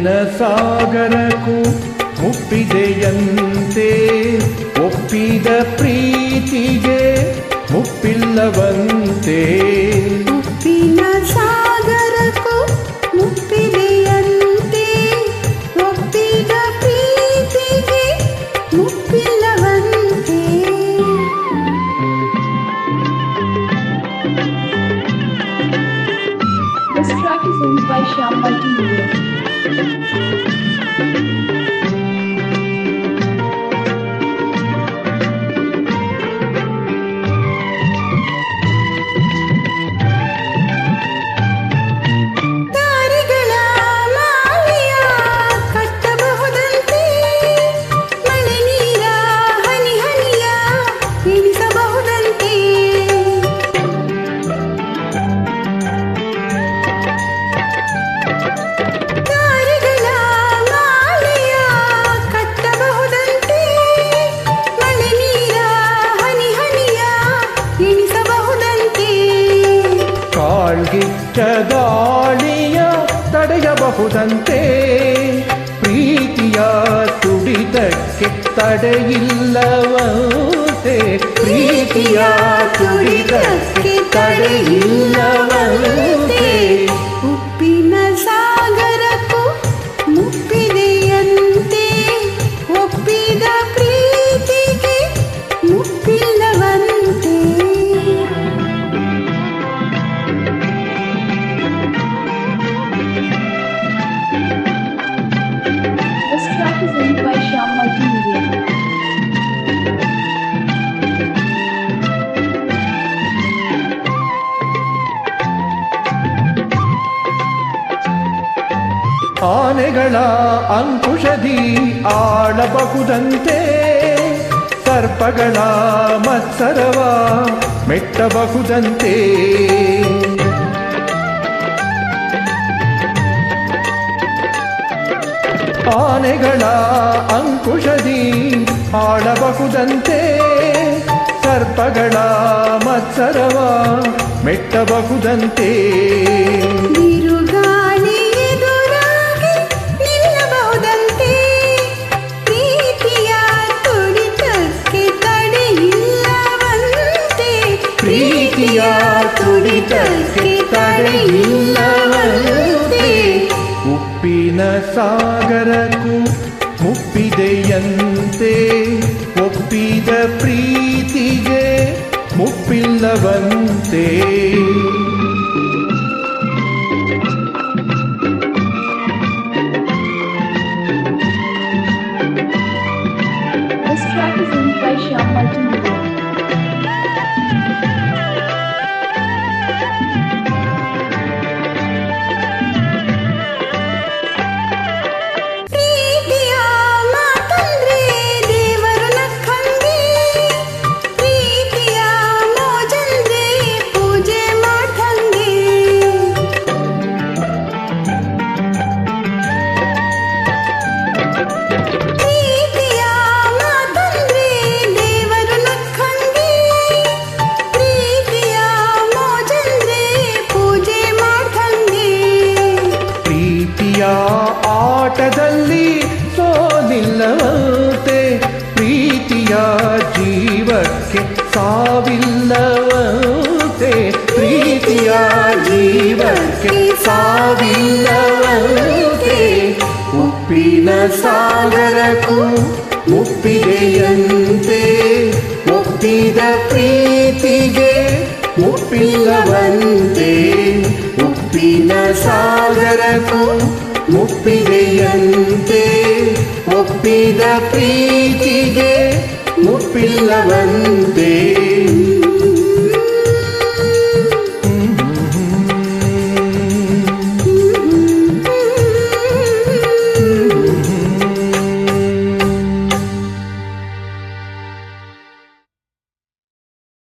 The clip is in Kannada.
ಉಪ್ಪಿನ ಸಾಗರಕ್ಕೂ ಮುಪ್ಪಿದೆಯಂತೆ ಒಪ್ಪಿದ ಪ್ರೀತಿಗೆ ಮುಪ್ಪಿಲ್ಲವಂತೆ ಉಪ್ಪಿನ ಸಾಗರಕ್ಕೂ ಮುಪ್ಪಿದೆಯಂತೆ ಒಪ್ಪಿದ ಪ್ರೀತಿಗೆ ಮುಪ್ಪಿಲ್ಲವಂತೆ This track is owned by Shyam Multimedia. ಗಾಳಿಯ ತಡೆಯಬಹುದಂತೆ ಪ್ರೀತಿಯ ತುಡಿತಕ್ಕೆ ತಡೆಯಿಲ್ಲವಂತೆ ಪ್ರೀತಿಯ ತುಡಿತಕ್ಕೆ ತಡೆಯಿಲ್ಲವಂತೆ ಆನೆಗಳ ಅಂಕುಶದಿ ಆಳಬಹುದಂತೆ. ಸರ್ಪಗಳ ಮತ್ಸರವ ಮೆಟ್ಟಬಹುದಂತೆ. ಆನೆಗಳ ಅಂಕುಶದಿ ಆಳಬಹುದಂತೆ. ಸರ್ಪಗಳ ಮತ್ಸರವ ಮೆಟ್ಟಬಹುದಂತೆ. ಉಪ್ಪಿನ ಸಾಗರಕ್ಕೂ ಮುಪ್ಪಿದೆಯಂತೆ. ಒಪ್ಪಿದ ಪ್ರೀತಿಗೆ ಮುಪ್ಪಿಲ್ಲವಂತೆ. ಆಟದಲ್ಲಿ ಸೋಲಿಲ್ಲವಂತೆ, ಪ್ರೀತಿಯ ಜೀವಕ್ಕೆ ಸಾವಿಲ್ಲವಂತೆ, ಪ್ರೀತಿಯ ಜೀವಕ್ಕೆ ಸಾವಿಲ್ಲವಂತೆ. ಉಪ್ಪಿನ ಸಾಗರಕ್ಕೂ ಮುಪ್ಪಿದೆಯಂತೆ ಒಪ್ಪಿದ ಪ್ರೀತಿಗೆ ಮುಪ್ಪಿಲ್ಲವಂತೆ ಉಪ್ಪಿನ ಸಾಗರಕ್ಕೂ ಮುಪ್ಪಿದೆಯಂತೆ ಒಪ್ಪಿದ ಪ್ರೀತಿಗೆ ಮುಪ್ಪಿಲ್ಲವಂತೆ.